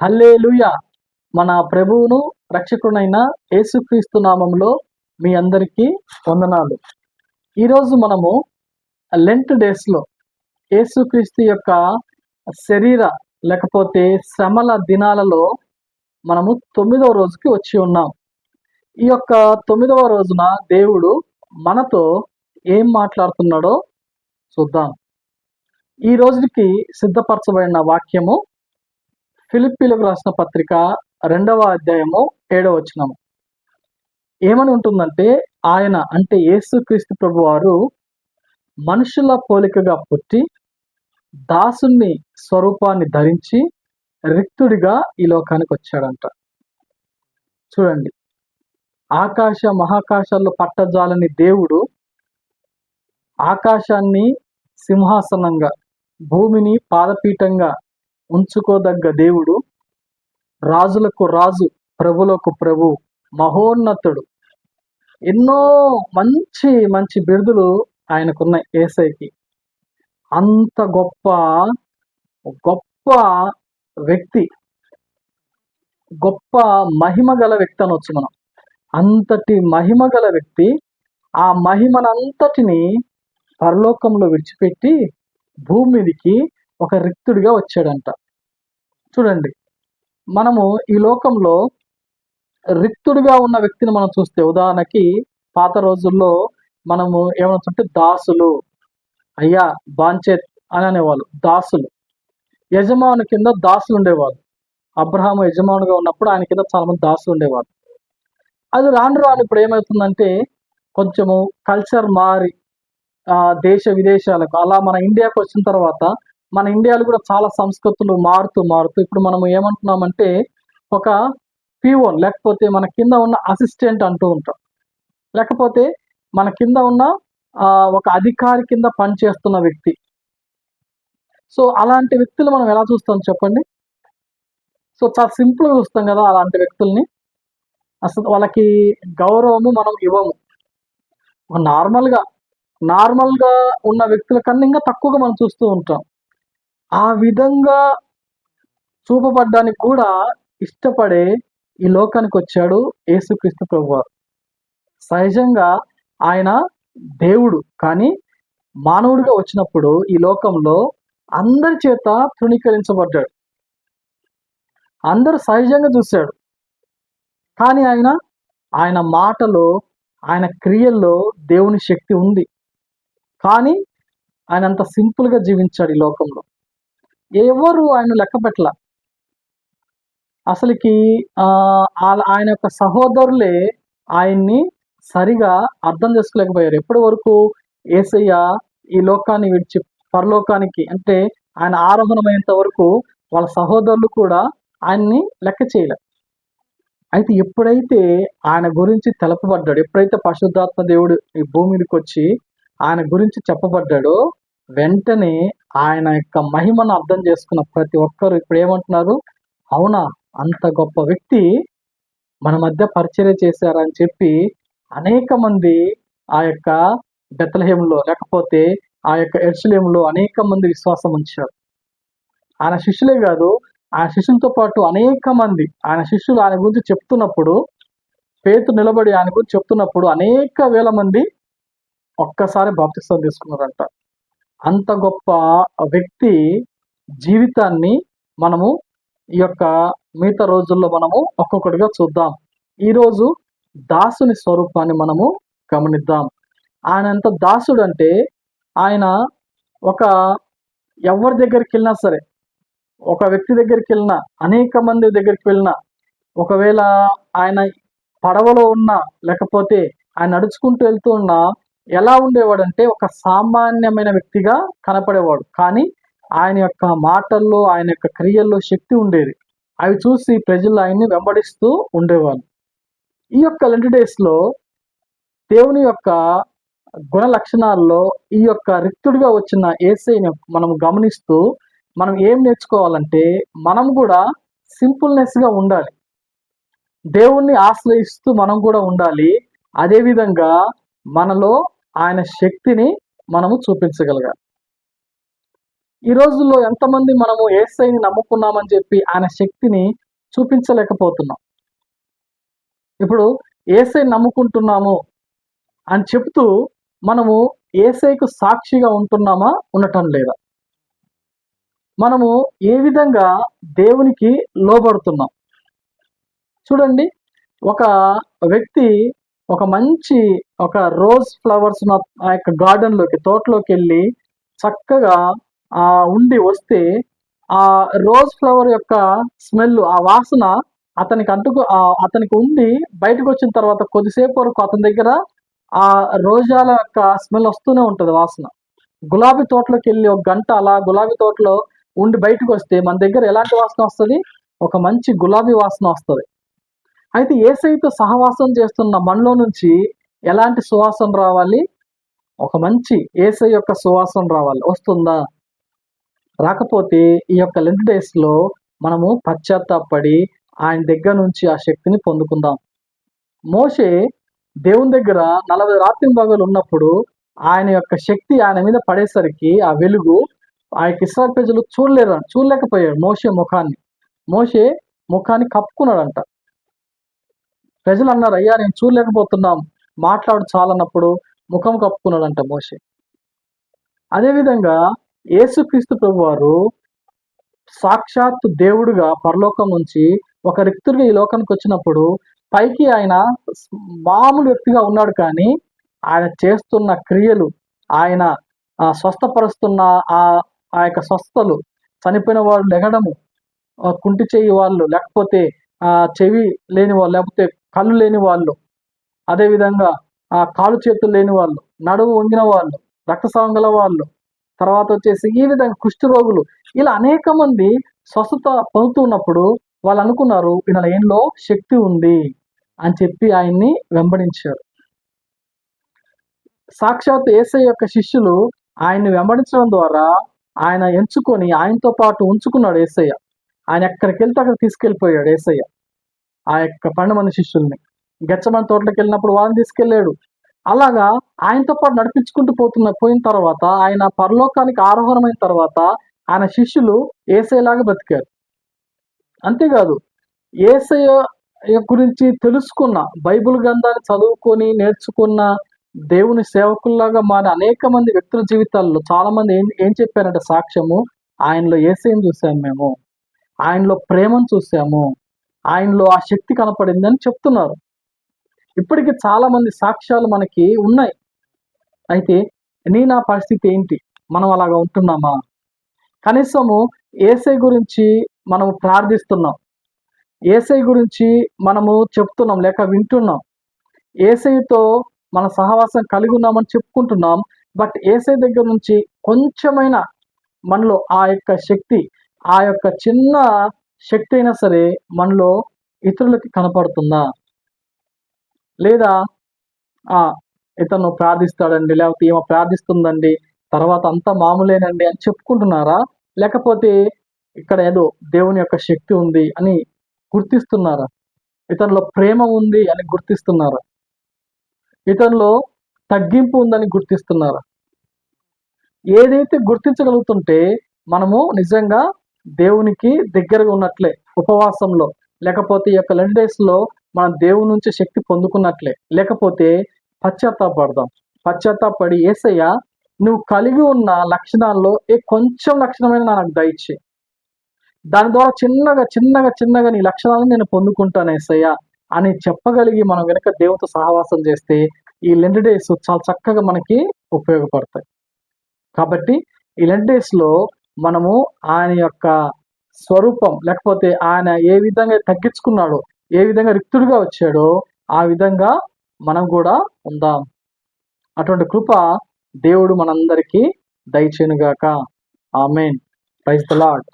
Hallelujah. మన ప్రభువును రక్షకుడైన యేసుక్రీస్తు నామంలో మీ అందరికీ వందనాలు. ఈరోజు మనము లెంట్ డేస్లో యేసుక్రీస్తు యొక్క శరీర లేకపోతే శ్రమల దినాలలో మనము తొమ్మిదవ రోజుకి వచ్చి ఉన్నాం. ఈ యొక్క తొమ్మిదవ రోజున దేవుడు మనతో ఏం మాట్లాడుతున్నాడో చూద్దాం. ఈ రోజుకి సిద్ధపరచబడిన వాక్యము ఫిలిప్పీలకు రాసిన పత్రిక రెండవ అధ్యాయము ఏడవ వచనము. ఏమని ఉంటుందంటే ఆయన అంటే యేసుక్రీస్తు ప్రభు వారు మనుషుల పోలికగా పుట్టి దాసుని స్వరూపాన్ని ధరించి రిక్తుడిగా ఈ లోకానికి వచ్చాడంట. చూడండి ఆకాశ మహాకాశాల్లో పట్టజాలని దేవుడు ఆకాశాన్ని సింహాసనంగా భూమిని పాదపీఠంగా ఉంచుకోదగ్గ దేవుడు రాజులకు రాజు ప్రభులకు ప్రభు మహోన్నతుడు. ఎన్నో మంచి మంచి బిరుదులు ఆయనకున్నాయి ఏసైకి. అంత గొప్ప గొప్ప వ్యక్తి గొప్ప మహిమ గల వ్యక్తి అనొచ్చు మనం. అంతటి మహిమ గల వ్యక్తి ఆ మహిమనంతటిని పరలోకంలో విడిచిపెట్టి భూమి మీదకి ఒక రిక్తుడిగా వచ్చాడంట. చూడండి మనము ఈ లోకంలో రిక్తుడిగా ఉన్న వ్యక్తిని మనం చూస్తే ఉదాహరణకి పాత రోజుల్లో మనము ఏమవుతుంటే దాసులు అయ్యా బాంచేత్ అని అనేవాళ్ళు దాసులు. యజమాను కింద దాసులు ఉండేవాళ్ళు. అబ్రహాము యజమానుగా ఉన్నప్పుడు ఆయన కింద చాలామంది దాసులు ఉండేవాళ్ళు. అది రాను రాను ఇప్పుడు ఏమవుతుందంటే కొంచెము కల్చర్ మారి దేశ విదేశాలకు అలా మన ఇండియాకు వచ్చిన తర్వాత మన ఇండియాలో కూడా చాలా సంస్కృతులు మారుతూ మారుతూ ఇప్పుడు మనం ఏమంటున్నామంటే ఒక పిఓన్ లేకపోతే మన కింద ఉన్న అసిస్టెంట్ అంటూ ఉంటాం. లేకపోతే మన కింద ఉన్న ఒక అధికారి కింద పనిచేస్తున్న వ్యక్తి. సో అలాంటి వ్యక్తులు మనం ఎలా చూస్తాం చెప్పండి? సో చాలా సింపుల్గా చూస్తాం కదా అలాంటి వ్యక్తుల్ని. అసలు వాళ్ళకి గౌరవము మనం ఇవ్వము. నార్మల్గా నార్మల్గా ఉన్న వ్యక్తుల కన్నా ఇంకా తక్కువగా మనం చూస్తూ ఉంటాం. ఆ విధంగా చూపబడ్డానికి కూడా ఇష్టపడే ఈ లోకానికి వచ్చాడు యేసుక్రీస్తు ప్రభువారు సహజంగా ఆయన దేవుడు కానీ మానవుడిగా వచ్చినప్పుడు ఈ లోకంలో అందరి చేత తృణీకరించబడ్డాడు. అందరూ సహజంగా చూశాడు. కానీ ఆయన ఆయన మాటలో ఆయన క్రియల్లో దేవుని శక్తి ఉంది. కానీ ఆయన అంత సింపుల్గా జీవించాడు ఈ లోకంలో. ఎవరు ఆయన లెక్క పెట్టల? అసలుకి ఆయన యొక్క సహోదరులే ఆయన్ని సరిగా అర్థం చేసుకోలేకపోయారు. ఎప్పటి వరకు ఏసయ్య ఈ లోకాన్ని విడిచి పరలోకానికి అంటే ఆయన ఆరోహణమైనంత వరకు వాళ్ళ సహోదరులు కూడా ఆయన్ని లెక్క చేయలే. అయితే ఎప్పుడైతే ఆయన గురించి తెలపబడ్డాడు ఎప్పుడైతే పశుద్ధాత్మ దేవుడు ఈ భూమికి వచ్చి ఆయన గురించి చెప్పబడ్డాడో వెంటనే ఆయన యొక్క మహిమను అర్థం చేసుకున్న ప్రతి ఒక్కరు ఇప్పుడు ఏమంటున్నారు? అవునా అంత గొప్ప వ్యక్తి మన మధ్య పరిచర్య చేశారని చెప్పి అనేక మంది ఆ యొక్క బెత్తలహేములో లేకపోతే ఆ యొక్క ఎర్సులేములో అనేక మంది విశ్వాసం ఉంచారు. ఆయన శిష్యులే కాదు ఆయన శిష్యులతో పాటు అనేక మంది ఆయన శిష్యులు ఆయన గురించి చెప్తున్నప్పుడు పేతు నిలబడి ఆయన గురించి చెప్తున్నప్పుడు అనేక వేల మంది ఒక్కసారి బాప్తిస్తం తీసుకున్నారంట. అంత గొప్ప వ్యక్తి జీవితాన్ని మనము ఈ యొక్క మిగతా రోజుల్లో మనము ఒక్కొక్కటిగా చూద్దాం. ఈరోజు దాసుని స్వరూపాన్ని మనము గమనిద్దాం. ఆయన ఎంత దాసుడు అంటే ఆయన ఒక ఎవరి దగ్గరికి వెళ్ళినా సరే ఒక వ్యక్తి దగ్గరికి వెళ్ళినా అనేక మంది దగ్గరికి వెళ్ళినా ఒకవేళ ఆయన పడవలో ఉన్నా లేకపోతే ఆయన నడుచుకుంటూ వెళ్తూ ఉన్నా ఎలా ఉండేవాడు అంటే ఒక సామాన్యమైన వ్యక్తిగా కనపడేవాడు. కానీ ఆయన యొక్క మాటల్లో ఆయన యొక్క క్రియల్లో శక్తి ఉండేది. అవి చూసి ప్రజలు ఆయన్ని వెంబడిస్తూ ఉండేవాళ్ళు. ఈ యొక్క లెంటి డేస్లో దేవుని యొక్క గుణ లక్షణాల్లో ఈ యొక్క రిక్తుడిగా వచ్చిన ఏసైని మనం గమనిస్తూ మనం ఏం నేర్చుకోవాలంటే మనం కూడా సింపుల్నెస్గా ఉండాలి. దేవుణ్ణి ఆశ్రయిస్తూ మనం కూడా ఉండాలి. అదేవిధంగా మనలో ఆయన శక్తిని మనము చూపించగలగాలి. ఈ రోజుల్లో ఎంతమంది మనము ఏసైని నమ్ముకున్నామని చెప్పి ఆయన శక్తిని చూపించలేకపోతున్నాం. ఇప్పుడు ఏసై నమ్ముకుంటున్నాము అని చెప్తూ మనము ఏసైకు సాక్షిగా ఉంటున్నామా? ఉండటం లేదా? మనము ఏ విధంగా దేవునికి లోబడుతున్నాం? చూడండి ఒక వ్యక్తి ఒక మంచి ఒక రోజ్ ఫ్లవర్స్ ఆ యొక్క గార్డెన్లోకి తోటలోకి వెళ్ళి చక్కగా ఆ ఉండి వస్తే ఆ రోజ్ ఫ్లవర్ యొక్క స్మెల్ ఆ వాసన అతనికి అంటుకు ఆ- అతనికి ఉండి బయటకు వచ్చిన తర్వాత కొద్దిసేపు వరకు అతని దగ్గర ఆ రోజాల యొక్క స్మెల్ వస్తూనే ఉంటుంది వాసన. గులాబీ తోటలోకి వెళ్ళి ఒక గంట అలా గులాబీ తోటలో ఉండి బయటకు వస్తే మన దగ్గర ఎలాంటి వాసన వస్తుంది? ఒక మంచి గులాబీ వాసన వస్తుంది. అయితే ఏసైతో సహవాసం చేస్తున్న మనలో నుంచి ఎలాంటి సువాసన రావాలి? ఒక మంచి ఏసై యొక్క సువాసన రావాలి. వస్తుందా? రాకపోతే ఈ యొక్క లెంత్ డేస్లో మనము పశ్చాత్తాపడి ఆయన దగ్గర నుంచి ఆ శక్తిని పొందుకుందాం. మోషే దేవుని దగ్గర నలభై రాత్రి పగలు ఉన్నప్పుడు ఆయన యొక్క శక్తి ఆయన మీద పడేసరికి ఆ వెలుగు ఆ యొక్క ఇస్రాక్ ప్రజలు చూడలేరు చూడలేకపోయాడు మోషే ముఖాన్ని. మోషే ముఖాన్ని కప్పుకున్నాడంట. ప్రజలు అన్నారు అయ్యా నేను చూడలేకపోతున్నాం. మాట్లాడు చాలన్నప్పుడు ముఖం కప్పుకున్నాడంట మోషే. అదేవిధంగా యేసుక్రీస్తు ప్రభు వారు సాక్షాత్ దేవుడుగా పరలోకం నుంచి ఒక రిక్తుడిగా ఈ లోకానికి వచ్చినప్పుడు పైకి ఆయన మామూలు వ్యక్తిగా ఉన్నాడు కానీ ఆయన చేస్తున్న క్రియలు ఆయన స్వస్థపరుస్తున్న ఆ ఆ యొక్క స్వస్థలు చనిపోయిన వాళ్ళు లెగడము కుంటి చేయి వాళ్ళు లేకపోతే చెవి లేని వాళ్ళు లేకపోతే కళ్ళు లేని వాళ్ళు అదేవిధంగా ఆ కాలు చేతులు లేని వాళ్ళు నడువు వంగిన వాళ్ళు రక్తస్రావం గల వాళ్ళు తర్వాత వచ్చేసి ఈ విధంగా కుష్టి రోగులు. ఇలా అనేక మంది స్వస్థత పొందుతున్నప్పుడు వాళ్ళు అనుకున్నారు ఈయన ఏంలో శక్తి ఉంది అని చెప్పి ఆయన్ని వెంబడించారు. సాక్షాత్ ఏసై యొక్క శిష్యులు ఆయన్ని వెంబడించడం ద్వారా ఆయన ఎంచుకొని ఆయనతో పాటు ఉంచుకున్నాడు ఏసయ్య. ఆయన ఎక్కడికి వెళ్తే అక్కడ తీసుకెళ్ళిపోయాడు ఏసయ్య. ఆ యొక్క పన్నెండు శిష్యుల్ని. గచ్చమని తోటలోకి వెళ్ళినప్పుడు వాళ్ళని తీసుకెళ్ళాడు. అలాగా ఆయనతో పాటు నడిపించుకుంటూ పోతున్న పోయిన తర్వాత ఆయన పరలోకానికి ఆరోహణమైన తర్వాత ఆయన శిష్యులు ఏసైలాగా బతికారు. అంతేకాదు ఏసయ్య గురించి తెలుసుకున్న బైబిల్ గ్రంథాన్ని చదువుకొని నేర్చుకున్న దేవుని సేవకుల్లాగా మారిన అనేక మంది వ్యక్తుల జీవితాల్లో చాలా మంది ఏం ఏం చెప్పారంటే సాక్ష్యము? ఆయనలో ఏసైని చూసాము మేము. ఆయనలో ప్రేమను చూసాము. ఆయనలో ఆ శక్తి కనపడిందని చెప్తున్నారు. ఇప్పటికి చాలా మంది సాక్ష్యాలు మనకి ఉన్నాయి. అయితే నీ నా పరిస్థితి ఏంటి? మనం అలాగా ఉంటున్నామా? కనీసము ఏసై గురించి మనము ప్రార్థిస్తున్నాం. ఏసై గురించి మనము చెప్తున్నాం లేక వింటున్నాం. ఏసైతో మన సహవాసం కలిగి ఉన్నామని చెప్పుకుంటున్నాం. బట్ ఏసై దగ్గర నుంచి కొంచెమైన మనలో ఆ యొక్క శక్తి ఆ యొక్క చిన్న శక్తి అయినా సరే మనలో ఇతరులకి కనపడుతుందా? లేదా ఆ ఇతను ప్రార్థిస్తాడండి లేకపోతే ఈమె ప్రార్థిస్తుందండి తర్వాత అంతా మామూలేనండి అని చెప్పుకుంటున్నారా? లేకపోతే ఇక్కడ ఏదో దేవుని యొక్క శక్తి ఉంది అని గుర్తిస్తున్నారా? ఇతనిలో ప్రేమ ఉంది అని గుర్తిస్తున్నారా? ఇతనిలో తగ్గింపు ఉందని గుర్తిస్తున్నారా? ఏదైతే గుర్తించగలుగుతుంటే మనము నిజంగా దేవునికి దగ్గరగా ఉన్నట్లే ఉపవాసంలో. లేకపోతే ఈ యొక్క లెండ్ డేస్లో మనం దేవుని నుంచి శక్తి పొందుకున్నట్లే. లేకపోతే పశ్చాత్తాపడదాం పశ్చాత్తాపడి ఏసయ్య నువ్వు కలిగి ఉన్న లక్షణాల్లో ఏ కొంచెం లక్షణమైన నాకు దయచి దాని ద్వారా చిన్నగా చిన్నగా చిన్నగా నీ లక్షణాలను నేను పొందుకుంటాను ఏసయ్య అని చెప్పగలిగి మనం వెనుక దేవునితో సహవాసం చేస్తే ఈ లెండ్ డేస్ చాలా చక్కగా మనకి ఉపయోగపడతాయి. కాబట్టి ఈ లెండ్ డేస్లో మనము ఆయన యొక్క స్వరూపం లేకపోతే ఆయన ఏ విధంగా తగ్గించుకున్నాడో ఏ విధంగా రిక్తుడిగా వచ్చాడో ఆ విధంగా మనం కూడా ఉందాం. అటువంటి కృప దేవుడు మనందరికీ దయచేనుగాక ఆమెన్. Praise the lord